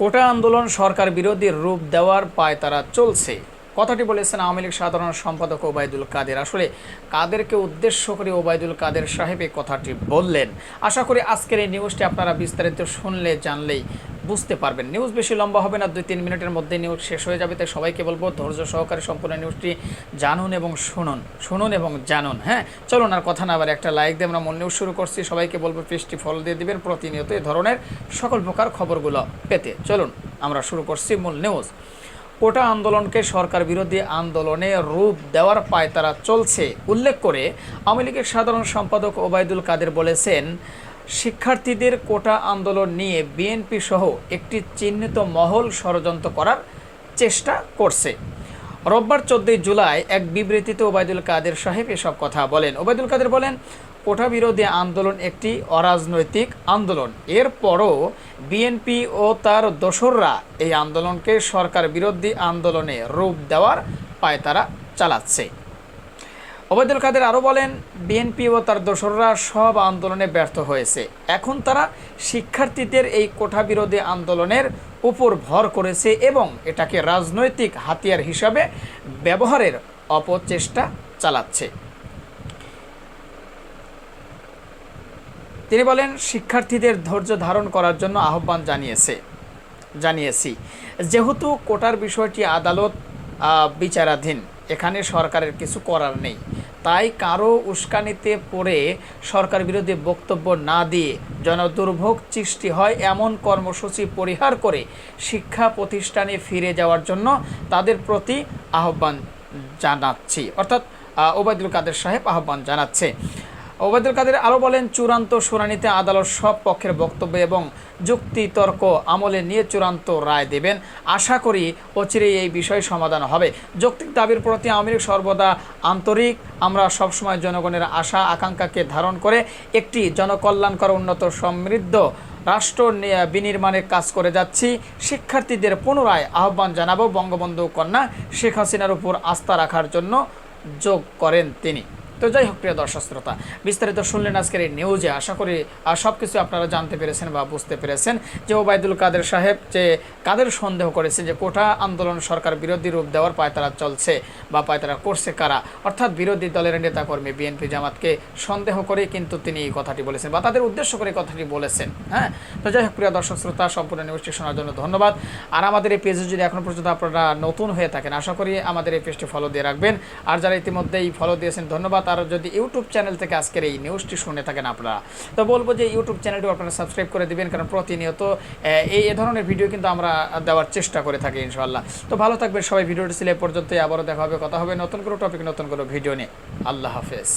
কোটা আন্দোলন সরকার বিরোধী রূপ দেওয়ার পায় তারা চলছে। কথাটি বলেছেন আওয়ামী লীগ সাধারণ সম্পাদক ওবায়দুল কাদের। আসলে কাদেরকে উদ্দেশ্য করে ওবায়দুল কাদের সাহেব এই কথাটি বললেন। আশা করি আজকের এই নিউজটি আপনারা বিস্তারিত শুনলে, জানলেই বুঝতে পারবেন। নিউজ বেশি লম্বা হবে না দুই তিন মিনিটের মধ্যে নিউজ শেষ হয়ে যাবে, তাই সবাইকে বলব ধৈর্য সহকারে সম্পূর্ণ নিউজটি জানুন এবং শুনুন শুনুন এবং জানুন হ্যাঁ? চলুন আর কথা না আবার একটা লাইক দিয়ে আমরা মূল নিউজ শুরু করছি। সবাইকে বলব পেজটি ফলো দিয়ে দিবেন প্রতিনিয়ত এই ধরনের সকল প্রকার খবরগুলো পেতে। চলুন আমরা শুরু করছি মূল নিউজ কোটা আন্দোলনকে সরকার বিরোধী আন্দোলনে রূপ দেওয়ার পায়তারা চলছে। উল্লেখ করে আওয়ামী লীগের সাধারণ সম্পাদক ওবায়দুল কাদের বলেছেন, শিক্ষার্থীদের কোটা আন্দোলন নিয়ে বিএনপি সহ একটি চিহ্নিত মহল ষড়যন্ত্র করার চেষ্টা করছে। রোববার চোদ্দই জুলাই এক বিবৃতিতে ওবায়দুল কাদের সাহেব এসব কথা বলেন। ওবায়দুল কাদের বলেন কোটা বিরোধী আন্দোলন একটি অরাজনৈতিক আন্দোলন। এরপরও বিএনপি ও তার দোসররা এই আন্দোলনকে সরকার বিরোধী আন্দোলনে রূপ দেওয়ার পায়তারা চালাচ্ছে। ওবায়দুল কাদের আরও বলেন বিএনপি ও তার দোসররা সব আন্দোলনে ব্যর্থ হয়েছে। এখন তারা শিক্ষার্থীদের এই কোঠা বিরোধী আন্দোলনের উপর ভর করেছে এবং এটাকে রাজনৈতিক হাতিয়ার হিসাবে ব্যবহারের অপচেষ্টা চালাচ্ছে। তিনি বলেন, শিক্ষার্থীদের ধৈর্য ধারণ করার জন্য আহ্বান জানিয়েছে, জানিয়েছি। যেহেতু কোটার বিষয়টি আদালত বিচারাধীন, এখানে সরকারের কিছু করার নেই। তাই কারও উস্কানিতে পড়ে সরকার বিরোধী বক্তব্য না দিয়ে জনদুর্ভোগ সৃষ্টি হয় এমন কর্মসূচি পরিহার করে শিক্ষা প্রতিষ্ঠানে ফিরে যাওয়ার জন্য তাদের প্রতি আহ্বান জানাচ্ছি। অর্থাৎ ওবায়দুল কাদের সাহেব আহ্বান জানাচ্ছে। ওবায়দুল কাদের আরও বলেন, চূড়ান্ত শুনানিতে আদালত সব পক্ষের বক্তব্য এবং যুক্তি তর্ক আমলে নিয়ে চূড়ান্ত রায় দেবেন। আশা করি অচিরেই এই বিষয় সমাধান হবে। যৌক্তিক দাবির প্রতি আওয়ামী লীগ সর্বদা আন্তরিক। আমরা সবসময় জনগণের আশা, আকাঙ্ক্ষাকে ধারণ করে একটি জনকল্যাণকর, উন্নত, সমৃদ্ধ রাষ্ট্র বিনির্মাণের কাজ করে যাচ্ছি। শিক্ষার্থীদের পুনরায় আহ্বান জানাব বঙ্গবন্ধু কন্যা শেখ হাসিনার উপর আস্থা রাখার জন্য। যোগ করেন তিনি। তো যাই হোক, প্রিয় দর্শক শ্রোতা, বিস্তারিত শুনলেন আজকের এই নিউজে আশা করি সব কিছু আপনারা জানতে পেরেছেন বা বুঝতে পেরেছেন যে ওবায়দুল কাদের সাহেব যে কাদের সন্দেহ করেছে যে কোটা আন্দোলন সরকার বিরোধী রূপ দেওয়ার পায়তারা চলছে বা পায়তারা করছে কারা? অর্থাৎ বিরোধী দলের নেতাকর্মী বিএনপি জামাতকে সন্দেহ করে কিন্তু তিনি এই কথাটি বলেছেন বা তাদের উদ্দেশ্য করে কথাটি বলেছেন হ্যাঁ? তো যাই হোক, প্রিয় দর্শক শ্রোতা, সম্পূর্ণ নিউজটি শোনার জন্য ধন্যবাদ। আর আমাদের এই পেজে যদি এখনও পর্যন্ত আপনারা নতুন হয়ে থাকেন, আশা করি আমাদের এই পেজটি ফলো দিয়ে রাখবেন। আর যারা ইতিমধ্যেই ফলো দিয়েছেন, ধন্যবাদ। আর যদি ইউটিউব চ্যানেল থেকে আজকের এই নিউজটি শুনে থাকেন আপনারা। তো বলব যে ইউটিউব চ্যানেলটি আপনারা সাবস্ক্রাইব করে দেবেন, কারণ প্রতিনিয়ত এই, এ ধরনের ভিডিও কিন্তু আমরা দেওয়ার চেষ্টা করে থাকি ইনশাআল্লাহ। তো ভালো থাকবেন সবাই ভিডিওটি ছিল এ পর্যন্তই, আবারও দেখা হবে, কথা হবে নতুন কোনো টপিক নতুন কোনো ভিডিও নিয়ে। আল্লাহ হাফেজ।